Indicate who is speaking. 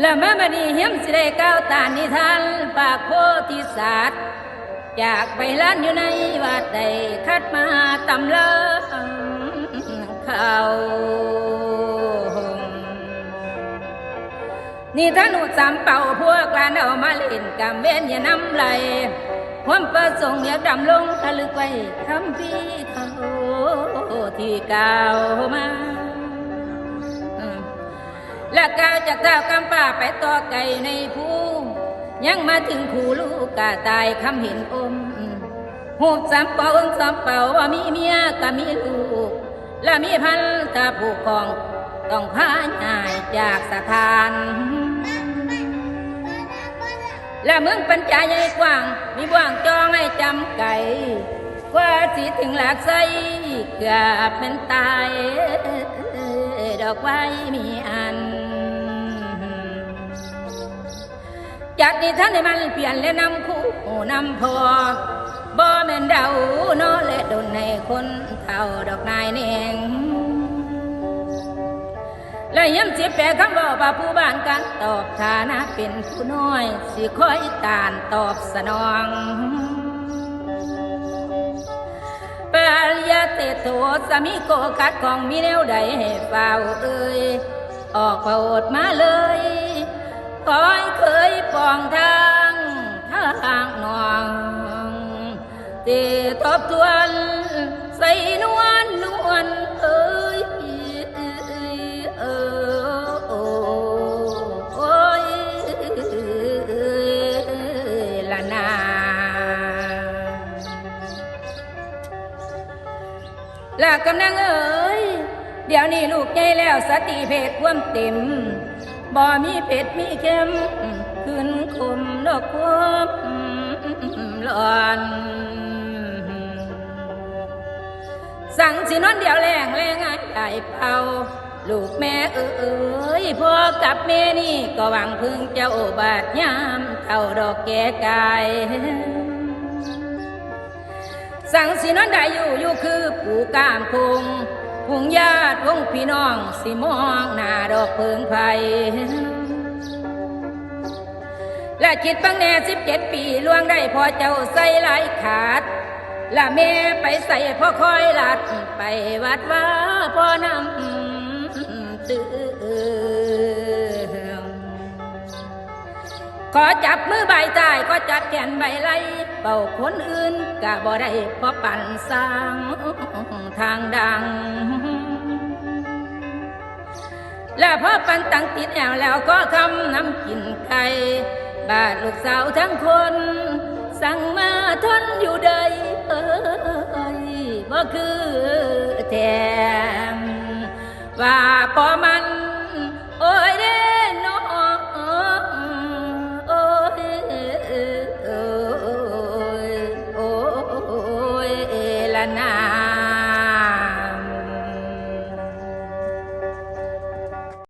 Speaker 1: และแม่มณีเหียมสิได้ก้าวตานิทานปากโพธิสัตว์จากใบล้านอยู่ในวัดใดคัดมาตำเลิเขานี่ท่านุสามเป่าพวกลานเอามาเล่นกำเวนอย่าน้ำไหลความประสงค์อยากดำลงทะลึกไว้คำพี่เขาที่กล่าวมา และกาวจากเจ้ากำป่าไปต่อไก่ในภูยังมาถึงขู่ลูกกาตายคำเห็นอมหูบสามเป่าองสามเป่าว่ามีเมียก็มีลูก และมีพันธะผู้ครองต้องพาหายจากสถาน และเมืองปัญจาใหญ่กว้าง มีบ่วงจองให้จำไก่กว่าสิถึงหลักไสเกือบเป็นตาย ดอกไว้มีอัน จากนี้ท่านให้มันเปลี่ยนและนำคู่นำพอบ่แม่นเดาเนอและดนในคนเท่าดอกนายเนงและย้ำสิแปลคำบอกว่าผู้บ้านกันตอบฐานะเป็นผู้น้อย สิคอยตานตอบสนองปริยเตโตสามิโกกัดของมีแนวใดให้เฝ้าเอ่ยออกโปรดมาเลย คอยเคยปองทางทางนองเตทบทวนใส่นวลนวลเอ้ยเออโอ้โอ้ยละนาและกำนังเอ้ยเดี๋ยวนี้ลูกใหญ่แล้วสติเพศความเต็ม บ่มีเพชรมีเข้มขึ้นคมดอกความร้อนสั่งสินอนเดียวแรงแรงงานใหญ่เป่าลูกแม่เอ้ยพ่อกับแม่นี่ก็หวังพึ่งเจ้าบาดยามเท่าดอกแก่กายสั่งสินอนได้อยู่อยู่คือปู่กามคง พุงญาติวงพี่น้องสิมองหน้าดอกเพิงไฟและคิดบังแน่สิบเจ็ดปีล่วงได้พอเจ้าใส่หลายขาดและแม่ไปใส่พ่อคอยหลัดไปวัดว่าพ่อนำตื่มขอจับมือใบตายก็จับแขนใบไหลเป่าคนอื่นกะบ่ได้พราะปั่นสร้างทางดัง และพอปันตังติดแอวแล้วก็ทำน้ำกินไก่บาดลูกสาวทั้งคน สั่งมาทนอยู่ใดเอ้ยบ่คือแถมว่าพอมัน โอ้ยเด้น้องโอ้ยโอ้ยโอ้ยละา